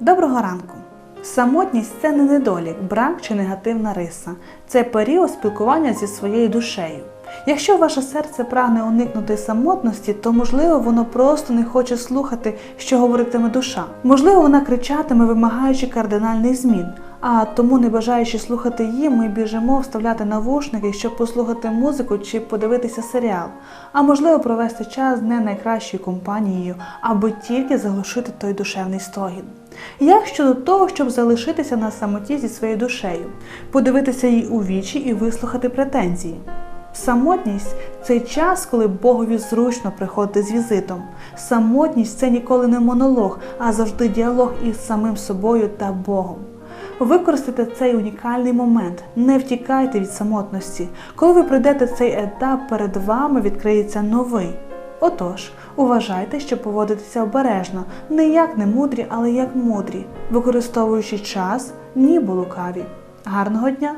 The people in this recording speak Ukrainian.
Доброго ранку! Самотність це не недолік, брак чи негативна риса. Це період спілкування зі своєю душею. Якщо ваше серце прагне уникнути самотності, то можливо воно просто не хоче слухати, що говоритиме душа. Можливо, вона кричатиме, вимагаючи кардинальних змін. А тому, не бажаючи слухати її, ми біжимо вставляти навушники, щоб послухати музику чи подивитися серіал, а можливо провести час не найкращою компанією, аби тільки заглушити той душевний стогін. Як щодо того, щоб залишитися на самоті зі своєю душею, подивитися їй у вічі і вислухати претензії? Самотність це час, коли Богові зручно приходити з візитом. Самотність це ніколи не монолог, а завжди діалог із самим собою та Богом. Використайте цей унікальний момент, не втікайте від самотності. Коли ви пройдете цей етап, перед вами відкриється новий. Отож, уважайте, щоб поводитися обережно, не як не мудрі, але як мудрі, використовуючи час, ніби лукаві. Гарного дня!